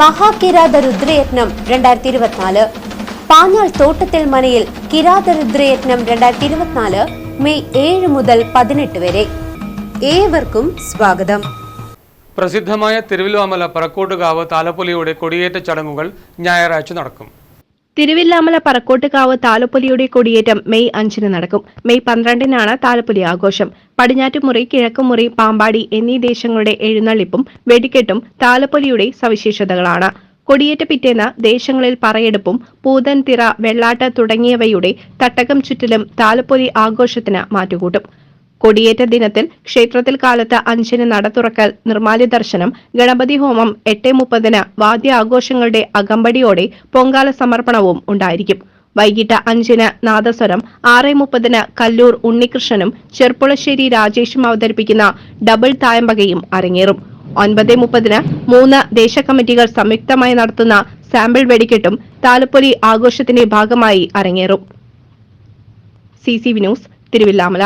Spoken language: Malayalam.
മഹാകിരാത രുദ്രയജ്ഞം രണ്ടായിരത്തി ഇരുപത്തിനാല് പാഞ്ഞാൾ തോട്ടത്തിൽ മനയിൽ കിരാത രുദ്രയജ്ഞം രണ്ടായിരത്തി ഇരുപത്തിനാല് മെയ് ഏഴ് മുതൽ പതിനെട്ട് വരെ. ഏവർക്കും സ്വാഗതം. പ്രസിദ്ധമായ തിരുവല്ലുവാമല പറക്കോട്ടുകാവ് താലപ്പൊലിയുടെ കൊടിയേറ്റ ചടങ്ങുകൾ ഞായറാഴ്ച നടക്കും. തിരുവില്ലാമല പറക്കോട്ടുകാവ് താലപ്പൊലിയുടെ കൊടിയേറ്റം മെയ് അഞ്ചിന് നടക്കും. മെയ് പന്ത്രണ്ടിനാണ് താലപ്പൊലി ആഘോഷം. പടിഞ്ഞാറ്റുമുറി കിഴക്കുമുറി പാമ്പാടി എന്നീ ദേശങ്ങളുടെ എഴുന്നള്ളിപ്പും വെടിക്കെട്ടും താലപ്പൊലിയുടെ സവിശേഷതകളാണ്. കൊടിയേറ്റ പിറ്റേന്ന് ദേശങ്ങളിൽ പറയെടുപ്പും പൂതൻതിറ വെള്ളാട്ട് തുടങ്ങിയവയുടെ തട്ടകം ചുറ്റിലും താലപ്പൊലി ആഘോഷത്തിന് മാറ്റുകൂട്ടും. കൊടിയേറ്റ ദിനത്തിൽ ക്ഷേത്രത്തിൽ കാലത്ത് അഞ്ചിന് നട തുറക്കൽ നിർമാല്യ ദർശനം ഗണപതി ഹോമം എട്ട് മുപ്പതിന് വാദ്യാഘോഷങ്ങളുടെ അകമ്പടിയോടെ പൊങ്കാല സമർപ്പണവും ഉണ്ടായിരിക്കും. വൈകിട്ട് അഞ്ചിന് നാദസ്വരം ആറ് മുപ്പതിന് കല്ലൂർ ഉണ്ണികൃഷ്ണനും ചെർപ്പുളശ്ശേരി രാജേഷും അവതരിപ്പിക്കുന്ന ഡബിൾ തായമ്പകയും അരങ്ങേറും. ഒൻപത് മുപ്പതിന് മൂന്ന് ദേശകമ്മിറ്റികൾ സംയുക്തമായി നടത്തുന്ന സാമ്പിൾ വെടിക്കെട്ടും താലപ്പൊലി ആഘോഷത്തിന്റെ ഭാഗമായി അരങ്ങേറും. C C V news Thiruvilwamala.